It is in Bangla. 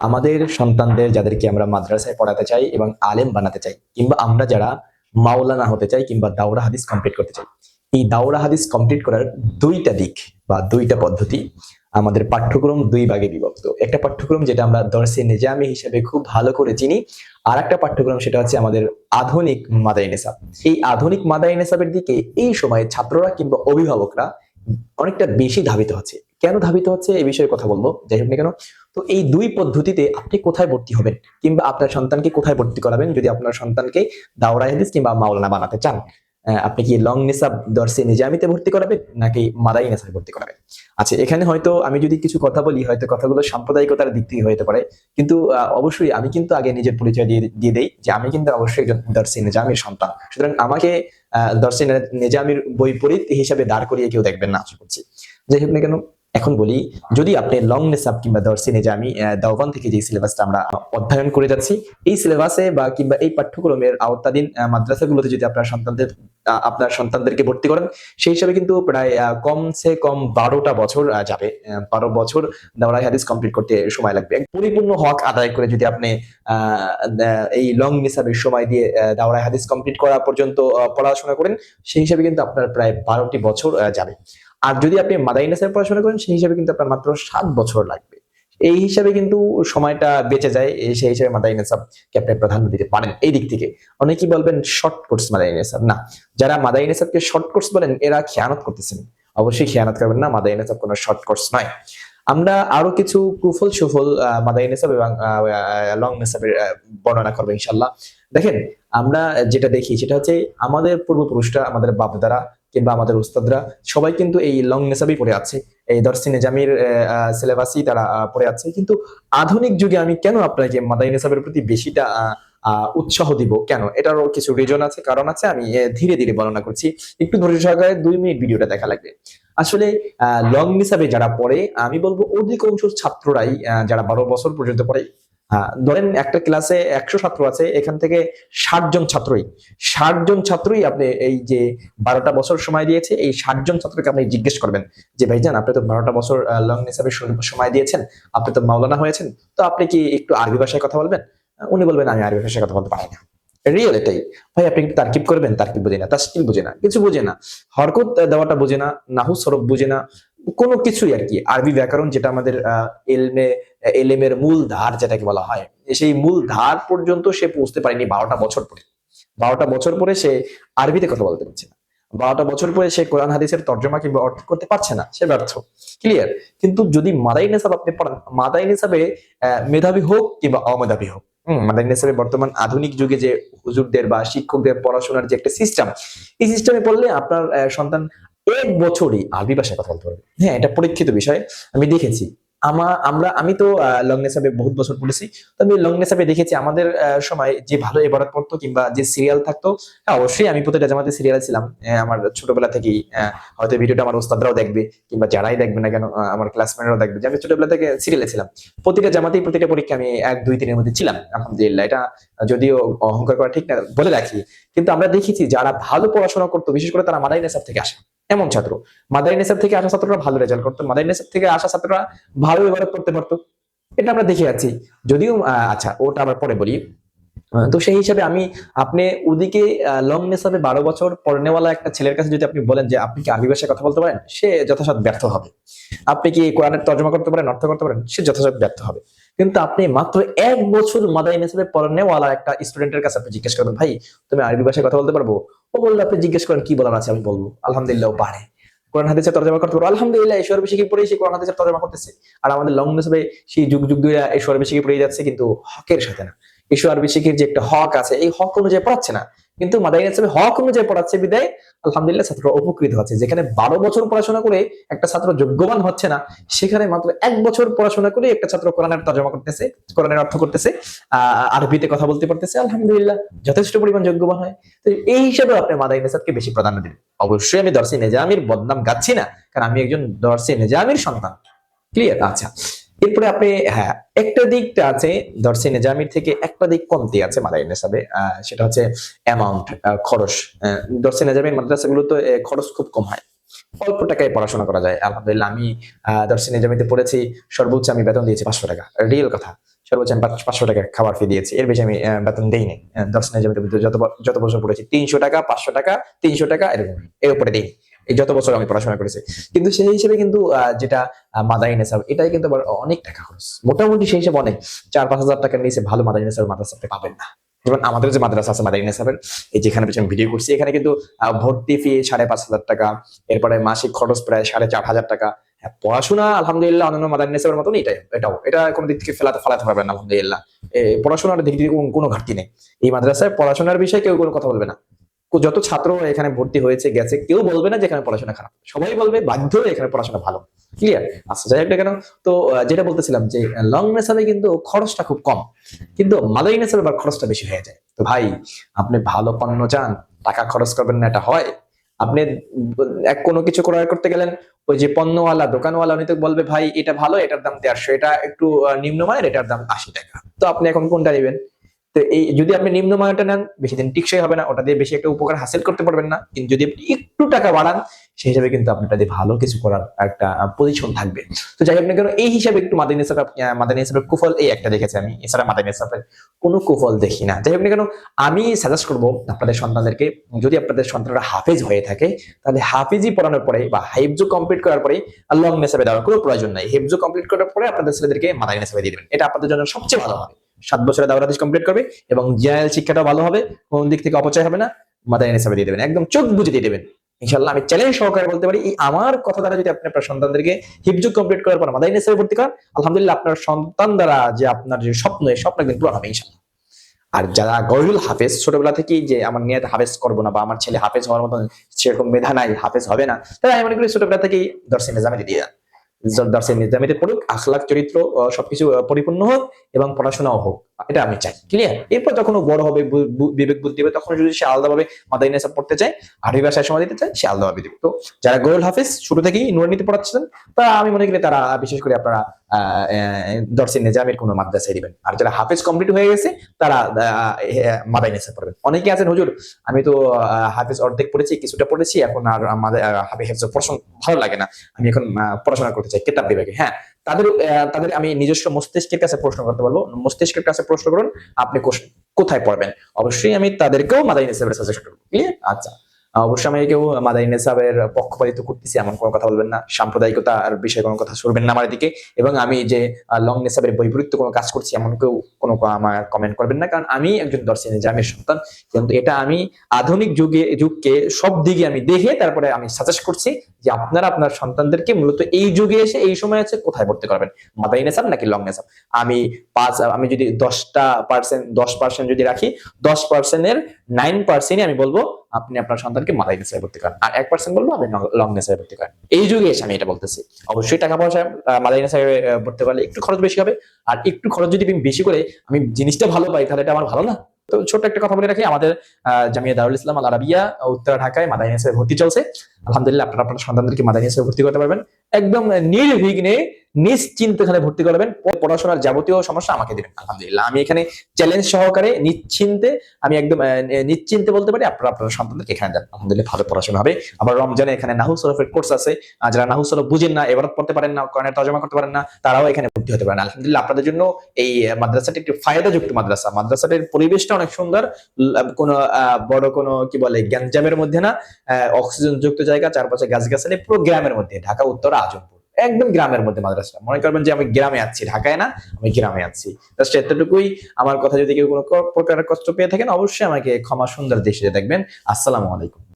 আমাদের সন্তানদের যাদেরকে আমরা মাদ্রাসায় পড়াতে চাই এবং আলেম বানাতে চাই, কিংবা আমরা যারা মাওলানা হতে চাই কিংবা দাওরা হাদিস কমপ্লিট করতে চাই, এই দাওরা হাদিস কমপ্লিট করার দুইটা দিক বা দুইটা পদ্ধতি আমাদের পাঠ্যক্রম দুই ভাগে বিভক্ত। একটা পাঠ্যক্রম যেটা আমরা দর্শে নিজামি হিসেবে খুব ভালো করে চিনি আর একটা পাঠ্যক্রম সেটা হচ্ছে আমাদের আধুনিক মাদাই এই আধুনিক মাদাই দিকে এই সময়ে ছাত্ররা কিংবা অভিভাবকরা অনেকটা বেশি ধাবিত হচ্ছে। কেন ধাবিত হচ্ছে এই বিষয়ে কথা বলব? যাই হোক না কেন তো এই দুই পদ্ধতিতে আপনি কোথায় ভর্তি হবেন? কিংবা আপনার সন্তানকে কোথায় ভর্তি করাবেন যদি আপনার সন্তানকে দাওরা হাদিস কিংবা মাওলানা বানাতে চান? আপনি কি লং নিসাব দর্শে নিজামিতে ভর্তি করাবেন নাকি মাদাই নেসাবে ভর্তি করাবেন? আচ্ছা এখানে হয়তো আমি যদি কিছু কথা বলি হয়তো কথাগুলো সাম্প্রদায়িকতার দিক থেকে হতে পারে। কিন্তু অবশ্যই আমি কিন্তু আগে নিজের পরিচয় দিয়ে দিয়ে দেই যে আমি কিন্তু অবশ্যই একজন দর্শে নিজামির সন্তান। সুতরাং আমাকে আহ, দর্শে নিজামির বৈপরীত হিসাবে দাঁড় করিয়ে কেউ দেখবেন না আশা করছি। যাই হোক না কেন এখন বলি যদি আপনি লং নেসাব কিংবা দর্শে নিজামি আহ, দাওবান থেকে যে সিলেবাসটা আমরা অধ্যয়ন করে যাচ্ছি এই সিলেবাসে বা কিংবা এই পাঠ্যক্রমের আওতাধীন মাদ্রাসাগুলোতে যদি আপনার সন্তানদের আপনার সন্তানদেরকে ভর্তি করেন সেই হিসাবে কিন্তু প্রায় কমসে কম বারোটা বছর যাবে। বারো বছর দাওরাই হাদিস কমপ্লিট করতে সময় লাগবে। পরিপূর্ণ হক আদায় করে যদি আপনি এই লং নিসাবের সময় দিয়ে দাওরাই হাদিস কমপ্লিট করা পর্যন্ত পড়াশোনা করেন সেই হিসাবে কিন্তু আপনার প্রায় বারোটি বছর যাবে। আর যদি আপনি মাদাই নেসাবে পড়াশোনা করেন, সেই হিসাবে কিন্তু আপনার মাত্র সাত বছর লাগবে। এই হিসাবে কিন্তু সময়টা বেঁচে যায় সেই হিসাবে মাদাই নেসাবকে আপনি প্রাধান্য দিতে পারেন এই দিক থেকে। অনেকেই বলবেন শর্ট কোর্স নেসাব না। যারা নেসাবকে শর্ট কোর্স বলেন, এরা খেয়ানত করতেছেন। অবশ্যই খেয়ানত করবেন না নেসাব কোনো শর্ট কোর্স নয়। আমরা আরও কিছু কুফল সুফল নেসাব এবং লং নেসাবের বর্ণনা করব ইনশাল্লাহ দেখেন, আমরা যেটা দেখি, সেটা হচ্ছে আমাদের পূর্বপুরুষরা, আমাদের বাপদারা কিংবা আমাদের উস্তাদরা, সবাই কিন্তু এই লং নেসাবই পড়ে আছে। এই দর্শি নিজামির সিলেবাসই তারা পড়ে আছে। কিন্তু আধুনিক যুগে আমি কেন আপনাকে মাদাই নেসাবের প্রতি বেশিটা উৎসাহ দিব? কেন? এটারও কিছু রিজন আছে, কারণ আছে, আমি ধীরে ধীরে বর্ণনা করছি। একটু ধৈর্য সহকারে দুই মিনিট ভিডিওটা দেখা লাগবে। আসলে লং নিসাবে যারা পড়ে, আমি বলব অধিকাংশ ছাত্ররাই যারা বারো বছর পর্যন্ত পড়ে ধরেন একটা ক্লাসে একশো ছাত্র আছে, এখান থেকে ষাট জন ছাত্রই। ষাট জন ছাত্রই আপনি এই যে বারোটা বছর সময় দিয়েছে, এই ষাট জন ছাত্রকে আপনি জিজ্ঞেস করবেন যে, ভাইজান, আপনি তো বারোটা বছর লং হিসাবে সময় দিয়েছেন, আপনি তো মাওলানা হয়েছেন, তো আপনি কি একটু আরবি ভাষায় কথা বলবেন? উনি বলবেন, আমি আরবি ভাষায় কথা বলতে পারি না। রিয়েল এটাই। ভাই, আপনি একটু তারকিব করবেন? তারকিব বুঝে না। তাস্কিল বুঝে না। কিছু বুঝে না। হরকত দেওয়াটা বুঝে না। নাহু সরব বুঝে না। কোনো কিছুই আর কি। আরবি ব্যাকরণ যেটা আমাদের এলমে, এলেমের মূল ধার যেটাকে বলা হয়, সেই মূল ধার পর্যন্ত সে পৌঁছতে পারেনি বারোটা বছর পরে। বারোটা বছর পরে সে আরবিতে কথা বলতে পারছে না। বারোটা বছর পরে সে কোরআন, হাদিসের তর্জমা কিংবা অর্থ করতে পারছে না, সে ব্যর্থ। ক্লিয়ার কিন্তু যদি মাদাই নেসাব আপনি পড়ান মাদাই নেসাবে মেধাবী হোক কিংবা অমেধাবী হোক মাদাই নেসাবে বর্তমান আধুনিক যুগে যে হুজুরদের বা শিক্ষকদের পড়াশোনার যে একটা সিস্টেম এই সিস্টেমে পড়লে আপনার সন্তান এক বছরই আরবি ভাষায় কথা বলতে পারবে। হ্যাঁ এটা পরীক্ষিত বিষয়। আমি দেখেছি। আমা, আমরা, আমি তো লং নেসাবে বহুত বছর পড়েছি। তো আমি লং নেসাবে দেখেছি আমাদের সময় যে ভালো এবারত পড়তো কিংবা যে সিরিয়াল থাকতো হ্যাঁ অবশ্যই আমি প্রতিটা জামাতে সিরিয়াল ছিলাম। আমার ছোটবেলা থেকেই হয়তো ভিডিওটা আমার ওস্তাদরাও দেখবে কিংবা যারাই দেখবে না কেন আমার ক্লাসমেটরাও দেখবে যে আমি ছোটবেলা থেকে সিরিয়ালে ছিলাম। প্রতিটা জামাতেই প্রতিটা পরীক্ষা আমি এক, দুই, তিনের মধ্যে ছিলাম। আলহামদুলিল্লাহ, এটা যদিও অহংকার করা ঠিক না বলে রাখি। কিন্তু আমরা দেখেছি যারা ভালো পড়াশোনা করতো, বিশেষ করে তারা মাদাই নেসাব থেকে আসে। এমন ছাত্র। মাদাই নেসাব থেকে আসা ছাত্ররা ভালো রেজাল্ট করতো মাদাই নেসাব থেকে আসা ছাত্ররা ভালো ইবাদত করতে পারতো। এটা আমরা দেখে যাচ্ছি যদিও আচ্ছা ওটা আবার পরে বলি। তো সেই হিসাবে আমি আপনি ওদিকে লং নেসাবে বারো বছর পড়নেওয়ালা একটা ছেলের কাছে যদি আপনি বলেন যে, আপনি কি আরবি ভাষায় কথা বলতে পারেন? সে যথাসাথ ব্যর্থ হবে। আপনি কি কোরআনের তর্জমা করতে পারেন, অর্থ করতে পারেন? সে যথাসাথ ব্যর্থ হবে। কিন্তু আপনি মাত্র এক বছর মাদাই নেসাবে পড়নেওয়ালা একটা স্টুডেন্টের কাছে আপনি জিজ্ঞেস করবেন, ভাই, তুমি আরবি ভাষায় কথা বলতে পারব? ও বলল, আপনি জিজ্ঞেস করেন, কি বলার আছে? আমি বলব। আলহামদুলিল্লাহ পারে। কোরআন হাদিসের তর্জমা করতে পারব। আলহামদুলিল্লাহ, এই বেশি কি পড়েই সে কোরআন হাদিসের তর্জমা করতেছে। আর আমাদের লং নসবে সেই যুগ যুগ ধরে এই বেশি কি পড়ে যাচ্ছে, কিন্তু হকের সাথে না। ঈশ্বর আরবি শিখির যে একটা হক আছে এই হক অনুযায়ী পড়াচ্ছে না কিন্তু মাদাই হিসেবে হক অনুযায়ী পড়াচ্ছে বিদায় আলহামদুলিল্লাহ ছাত্ররা উপকৃত হচ্ছে যেখানে বারো বছর পড়াশোনা করে একটা ছাত্র যোগ্যবান হচ্ছে না সেখানে মাত্র এক বছর পড়াশোনা করে একটা ছাত্র কোরআনের তর্জমা করতেছে, কোরআনের অর্থ করতেছে আহ আরবিতে কথা বলতে পারতেছে, আলহামদুলিল্লাহ যথেষ্ট পরিমাণ যোগ্যবান হয়। তো এই হিসাবে আপনি মাদাই নেসাদকে বেশি প্রাধান্য দিন অবশ্যই আমি দর্শি নেজামির বদনাম গাচ্ছি না, কারণ আমি একজন দর্শি নেজামির সন্তান। ক্লিয়ার আচ্ছা। এরপরে আপনি হ্যাঁ একটা দিকটা আছে দর্শি নেজামির থেকে একটা দিক কমতি আছে মাদাই নেসাবে আহ, সেটা হচ্ছে অ্যামাউন্ট খরচ। আহ, দর্শি নেজামির মাদ্রাসাগুলোতে খরচ খুব কম হয়। অল্প টাকায় পড়াশোনা করা যায়। আলহামদুলিল্লাহ আমি আহ, দর্শি নেজামিতে পড়েছি সর্বোচ্চ আমি বেতন দিয়েছি পাঁচশো টাকা। রিয়েল কথা। সর্বোচ্চ আমি পাঁচ- পাঁচশো টাকা খাবার ফি দিয়েছি। এর বেশি আমি বেতন দেইনি আহ, দর্শনের জমিতে যত যত বছর পড়েছি তিনশো টাকা পাঁচশো টাকা তিনশো টাকা এরকম। এর উপরে দিই এই যত বছর আমি পড়াশোনা করেছি। কিন্তু সেই হিসেবে কিন্তু যেটা মাদারি নেসাব এটাই কিন্তু অনেক টাকা খরচ। মোটামুটি সেই হিসেবে অনেক। চার পাঁচ হাজার টাকার নিচে ভালো মাদারি নেসাব মাদ্রাসা আপনি পাবেন না। যেমন আমাদের যে মাদ্রাসা আছে মাদারি নেসাবের এই যেখানে পেছনে ভিডিও করছি এখানে কিন্তু ভর্তি ফি সাড়ে পাঁচ হাজার টাকা এরপরে মাসিক খরচ প্রায় সাড়ে চার হাজার টাকা। হ্যাঁ, পড়াশোনা আলহামদুলিল্লাহ অন্যান্য মাদারি নেসাবের মতন এটাই এটাও। এটা কোনো দিক থেকে ফেলাতে ফেলাতে পারবেন না আলহামদুলিল্লাহ। পড়াশোনার দিক থেকে কোনো- ঘাটতি নেই। এই মাদ্রাসায় পড়াশোনার বিষয়ে কেউ কোনো কথা বলবে না। যত ছাত্র এখানে ভর্তি হয়েছে, গেছে, কেউ বলবে না যে এখানে পড়াশোনা খারাপ। সবাই বলবে বাধ্য এখানে পড়াশোনা ভালো। ক্লিয়ার আচ্ছা যাই কেন। তো যেটা বলতেছিলাম যে লং নেসাবে কিন্তু খরচটা খুব কম। কিন্তু মাদারি নেসাবে আবার খরচটা বেশি হয়ে যায়। তো ভাই, আপনি ভালো পণ্য চান, টাকা খরচ করবেন না, এটা হয়। আপনি এক কোনো কিছু ক্রয় করতে গেলেন, ওই যে পণ্যওয়ালা, দোকানওয়ালা, উনি তো বলবে, ভাই, এটা ভালো, এটার দাম দেড়শো, এটা একটু নিম্নমানের, এটার দাম আশি টাকা। তো আপনি এখন কোনটা নেবেন? তো এই যদি আপনি নিম্নমানটা নেন, বেশি দিন টিকসই হবে না, ওটা দিয়ে বেশি একটা উপকার হাসিল করতে পারবেন না। কিন্তু যদি আপনি একটু টাকা বাড়ান, সেই হিসাবে কিন্তু আপনার দিয়ে ভালো কিছু করার একটা পজিশন থাকবে। তো যাই হোক না কেন, এই হিসাবে একটু মাদানী হিসাবে মাদানী হিসাবে কুফল, এই একটা দেখেছি আমি, এছাড়া মাদানী হিসাবের কোনো কুফল দেখি না। যাই হোক না কেন, আমি সাজেস্ট করব আপনাদের সন্তানদেরকে, যদি আপনাদের সন্তানরা হাফেজ হয়ে থাকে, তাহলে হাফিজি পড়ানোর পরে বা হেফজু কমপ্লিট করার পরে লং নেসাবে দেওয়ার কোনো প্রয়োজন নাই। হেফজু কমপ্লিট করার পরে আপনাদের ছেলেদেরকে মাদানী নেসাবে দিয়ে দেবেন। এটা আপনাদের জন্য সবচেয়ে ভালো হবে। সাত বছরে দাওরাত হাদিস কমপ্লিট করবে এবং জেনারেল শিক্ষাটা ভালো হবে, কোন দিক থেকে অপচয় হবে না, মাদানী নেসাবে দিয়ে দেবেন, একদম চোখ বুঝে দিয়ে দেবেন। ইনশাল্লাহ আমি চ্যালেঞ্জ সহকারে বলতে পারি, এই আমার কথা দ্বারা যদি আপনি আপনার সন্তানদেরকে হিফজু কমপ্লিট করার পর মাদানী নেসাবে ভর্তি করেন, আলহামদুলিল্লাহ আপনার সন্তান দ্বারা যে আপনার যে স্বপ্ন, এই স্বপ্ন কিন্তু পূরণ হবে ইনশাল্লাহ আর যারা গহিরুল হাফেজ, ছোটবেলা থেকেই যে আমার নিয়ত হাফেজ করব না বা আমার ছেলে হাফেজ হওয়ার মতন সেরকম মেধা নাই, হাফেজ হবে না তাই আমি মনে করি ছোটবেলা থেকেই দর্শন নিজামিতে দিয়ে দেন দর্শন নিজামিতে পড়ুক আখলাক চরিত্র সবকিছু পরিপূর্ণ হোক এবং পড়াশোনাও হোক। এটা আমি চাই। ক্লিয়ার এরপর যখন বড় হবে বিবেক বুদ্ধি হবে, তখন যদি সে আলাদাভাবে মাদাইন নেশা পড়তে চায়, আরবি ভাষায় সময় দিতে চায়, সে আলাদাভাবে দিবে। তো যারা গোয়েল হাফেজ শুরু থেকেই নুরানিতে পড়াচ্ছেন, তা আমি মনে করি তারা, বিশেষ করে আপনারা নিজামের কোনো মাদ্রাসায় দিবেন আর যারা হাফেজ কমপ্লিট হয়ে গেছে, তারা মাদাই নেশা পড়বেন। অনেকে আছেন, হুজুর, আমি তো হাফেজ অর্ধেক পড়েছি, কিছুটা পড়েছি, এখন আর আমাদের হাফে পড়াশোনা ভালো লাগে না। আমি এখন পড়াশোনা করতে চাই কেতাব বিভাগে হ্যাঁ। তাদের তাদের আমি নিজস্ব মস্তিষ্কের কাছে প্রশ্ন করতে বলব মস্তিষ্কের কাছে প্রশ্ন করুন, আপনি কোথায় পড়বেন? অবশ্যই আমি তাদেরকেও মাদাইন হিসেবে সাজেস্ট করব আচ্ছা। অবশ্যই আমি কেউ মাদাইন হিসাবের পক্ষপাতিত করতেছি, এমন কোনো কথা বলবেন না। সাম্প্রদায়িকতা আর বিষয়ে কোনো কথা শুনবেন না আমার দিকে। এবং আমি যে লং নেসাবের বৈপরীত্য কোনো কাজ করছি, এমন কেউ কোনো আমার কমেন্ট করবেন না। কারণ আমি একজন দর্শনী, জামের সন্তান কিন্তু এটা আমি আধুনিক যুগে, যুগকে সব দিকে আমি দেখে তারপরে আমি সাজেস্ট করছি যে আপনারা আপনার সন্তানদেরকে মূলত এই যুগে এসে, এই সময় আছে কোথায় ভর্তি করবেন? মাদাই নেসাব নাকি লং নেসাব আমি পাঁচ, আমি যদি দশটা পার্সেন্ট দশ পার্সেন্ট যদি রাখি, দশ পার্সেন্টের নাইন পার্সেন্টই আমি বলব আপনি আপনার সন্তানকে মালাই নেশায় ভর্তি করেন আর এক পার্সেন্ট বলব আপনি লং নেশায় ভর্তি করেন এই যুগে এসে আমি এটা বলতেছি। অবশ্যই টাকা পয়সা আহ, নেশায় ভর্তি করলে একটু খরচ বেশি হবে। আর একটু খরচ যদি বেশি করে আমি জিনিসটা ভালো পাই তাহলে এটা আমার ভালো না। তো ছোট্ট একটা কথা বলে রাখি আমাদের জামিয়া দারুল ইসলাম আল আরাবিয়া উত্তরা ঢাকায় মাদাইনেসে ভর্তি চলছে। আলহামদুলিল্লাহ, আপনারা আপনার সন্তানদেরকে মাদানী হিসেবে ভর্তি করতে পারবেন। একদম নির্বিঘ্নে নিশ্চিন্ত এখানে ভর্তি করবেন পড়াশোনার যাবতীয় সমস্যা আমাকে দিবেন। আলহামদুলিল্লাহ, আমি এখানে চ্যালেঞ্জ সহকারে নিশ্চিন্তে, আমি একদম নিশ্চিন্তে বলতে পারি, আপনারা আপনার সন্তানদেরকে এখানে দেন। আলহামদুলিল্লাহ, ভালো পড়াশোনা হবে। আবার রমজানে এখানে নাহু সরফের কোর্স আছে। যারা নাহু সরফ বুঝেন না এবার পড়তে পারেন না কর্ণের তর্জমা করতে পারেন না, তারাও এখানে ভর্তি হতে পারেন। আলহামদুলিল্লাহ, আপনাদের জন্য এই মাদ্রাসাটি একটি ফায়দাযুক্ত মাদ্রাসা। মাদ্রাসাটির পরিবেশটা অনেক সুন্দর। কোনো বড় কোনো, কি বলে, গ্যাঞ্জামের মধ্যে না অক্সিজেন যুক্ত জায়গা, চারপাশে গাছ গাছগাছালি, পুরো গ্রামের মধ্যে, ঢাকা, উত্তর, আজমপুর। একদম গ্রামের মধ্যে মাদ্রাসা মনে করবেন যে আমি গ্রামে আছি, ঢাকায় না, আমি গ্রামে আছি। জাস্ট এতটুকুই। আমার কথা যদি কেউ কোনো প্রকার কষ্ট পেয়ে থাকেন, অবশ্যই আমাকে ক্ষমা সুন্দর দৃষ্টিতে দেখবেন। আসসালামু আলাইকুম।